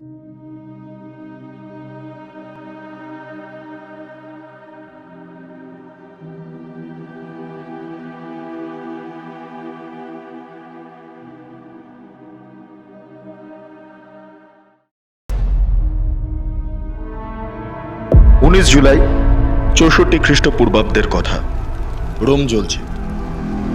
উনিশ জুলাই চৌষট্টি খ্রিস্টপূর্বাব্দের কথা। রোম জ্বলছে।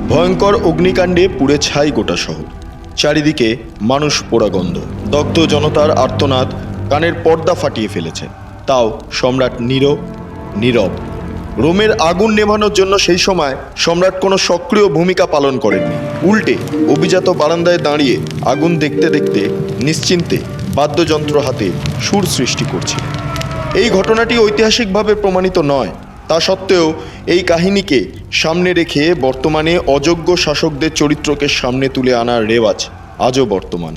ভয়ঙ্কর অগ্নিকাণ্ডে পুড়ে ছাই গোটা শহর। চারিদিকে মানুষ পোড়া গন্ধ দগ্ধ জনতার আর্তনাদ কানের পর্দা ফাটিয়ে ফেলেছে। তাও সম্রাট নীরব নীরব। রোমের আগুন নেভানোর জন্য সেই সময় সম্রাট কোনো সক্রিয় ভূমিকা পালন করেননি। উল্টে অভিজাত বারান্দায় দাঁড়িয়ে আগুন দেখতে দেখতে নিশ্চিন্তে বাদ্যযন্ত্র হাতে সুর সৃষ্টি করছে এই ঘটনাটি ঐতিহাসিকভাবে প্রমাণিত নয়। তা সত্ত্বেও এই কাহিনীকে সামনে রেখে বর্তমানে অযোগ্য শাসকদের চরিত্রকে সামনে তুলে আনার রেওয়াজ আজও বর্তমান।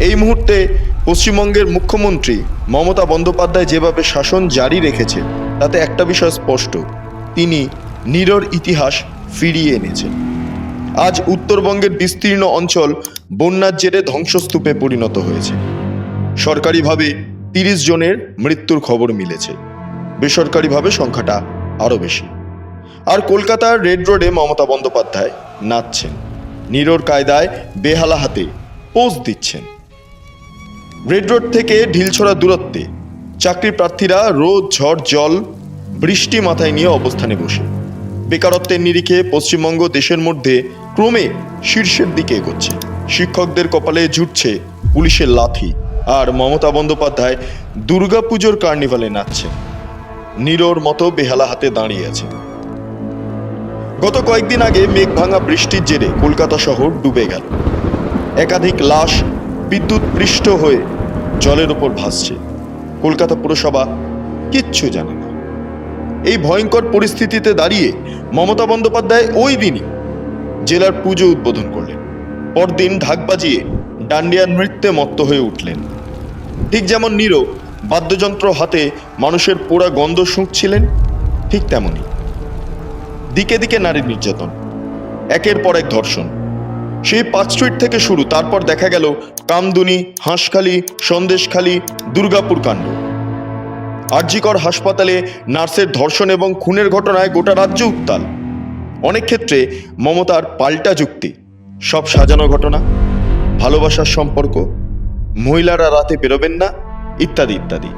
এই মুহূর্তে পশ্চিমবঙ্গের মুখ্যমন্ত্রী মমতা বন্দ্যোপাধ্যায় যেভাবে শাসন জারি রেখেছে, তাতে একটা বিষয় স্পষ্ট, তিনি নীরর ইতিহাস ফিরিয়ে এনেছেন। আজ উত্তরবঙ্গের বিস্তীর্ণ অঞ্চল বন্যার জেরে ধ্বংসস্তূপে পরিণত হয়েছে। সরকারিভাবে তিরিশ জনের মৃত্যুর খবর মিলেছে। বেসরকারিভাবে সংখ্যাটা আরও বেশি। আর কলকাতার রেড রোডে মমতা বন্দ্যোপাধ্যায় নাচছেন। নিরোর কায়দায় বেহালা হাতে পোজ দিচ্ছেন। রেড রোড থেকে ঢিলছড়া দূরত্বে চাকরি প্রার্থীরা রোদ, ঝড়, জল, বৃষ্টি মাথায় নিয়ে অবস্থানে বসে। বেকারত্বের নিরিখে পশ্চিমবঙ্গ দেশের মধ্যে ক্রমে শীর্ষের দিকে এগোচ্ছে। শিক্ষকদের কপালে জুটছে পুলিশের লাথি। আর মমতা বন্দ্যোপাধ্যায় দুর্গাপুজোর কার্নিভালে নাচছেন। নিরোর মতো বেহালা হাতে দাঁড়িয়ে আছে। গত কয়েকদিন আগে মেঘ ভাঙা বৃষ্টির জেরে কলকাতা শহর ডুবে গেল। একাধিক লাশ বিদ্যুৎ পৃষ্ঠ হয়ে জলের ওপর ভাসছে। কলকাতা পুরসভা কিচ্ছু জানে না। এই ভয়ঙ্কর পরিস্থিতিতে দাঁড়িয়ে মমতা বন্দ্যোপাধ্যায় ওই দিনই জেলার পুজো উদ্বোধন করলেন। পরদিন ঢাক বাজিয়ে ডান্ডিয়ার নৃত্যে মত্ত হয়ে উঠলেন। ঠিক যেমন নীরো বাদ্যযন্ত্র হাতে মানুষের পোড়া গন্ধ শুঁকছিলেন, ঠিক তেমনই। দিকে দিকে নারী নির্যাতন, একের পর এক ধর্ষণ। সেই পাঁচ স্ট্রিট থেকে শুরু, তারপর দেখা গেল কামদুনি, হাঁসখালি, সন্দেশখালি, দুর্গাপুর কাণ্ড। আরজিকর হাসপাতালে নার্সের ধর্ষণ এবং খুনের ঘটনায় গোটা রাজ্য উত্তাল। অনেক ক্ষেত্রে মমতার পাল্টা যুক্তি, সব সাজানো ঘটনা, ভালোবাসার সম্পর্ক, মহিলারা রাতে বেরোবেন না ইত্যাদি ইত্যাদি।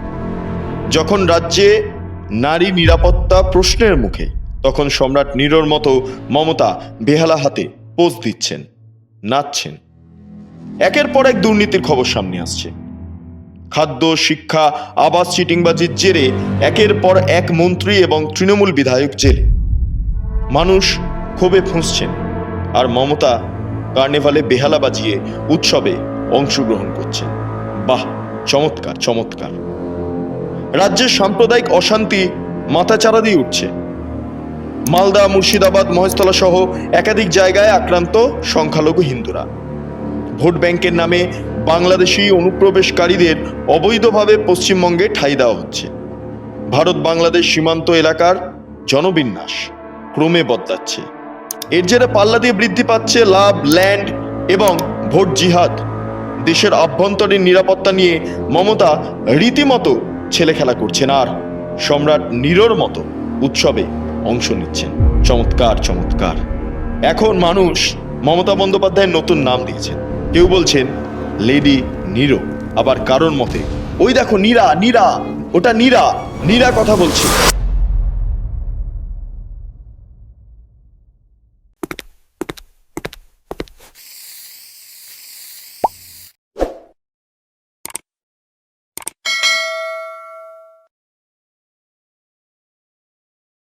যখন রাজ্যে নারী নিরাপত্তা প্রশ্নের মুখে, তখন সম্রাট নীরর মতো মমতা বেহালা হাতে পোজ দিচ্ছেন, নাচছেন। একের পর এক দুর্নীতির খবর সামনে আসছে। খাদ্য, শিক্ষা, আবাস, চিটিংবাজির জেরে একের পর এক মন্ত্রী এবং তৃণমূল বিধায়ক জেলে। মানুষ ক্ষোভে ফুঁসছেন আর মমতা কার্নিভালে বেহালা বাজিয়ে উৎসবে অংশগ্রহণ করছেন। বাহ! চমৎকার চমৎকার। রাজ্যের সাম্প্রদায়িক অশান্তি মাথাচাড়া দিয়ে উঠছে। মালদা, মুর্শিদাবাদ মহেশতলা সহ একাধিক জায়গায় আক্রান্ত সংখ্যালঘু হিন্দুরা। ভোট ব্যাংকের নামে বাংলাদেশি অনুপ্রবেশকারীদের অবৈধভাবে পশ্চিমবঙ্গে ঠাঁই দেওয়া হচ্ছে। ভারত বাংলাদেশ সীমান্ত এলাকার জনবিন্যাস ক্রমে বদলাচ্ছে। এর জেরে পাল্লা দিয়ে বৃদ্ধি পাচ্ছে লাভ, ল্যান্ড এবং ভোট জিহাদ। দেশের আভ্যন্তরীণ নিরাপত্তা নিয়ে মমতা রীতিমতো ছেলে খেলা করছেন আর সম্রাট নীরর মতো উৎসবে অংশ নিচ্ছেন। চমৎকার চমৎকার। এখন মানুষ মমতা বন্দ্যোপাধ্যায়ের নতুন নাম দিয়েছেন। কেউ বলছেন লেডি নীরো, আবার কারোর মতে, ওই দেখো নীরা নীরা, ওটা নীরা নীরা কথা বলছে।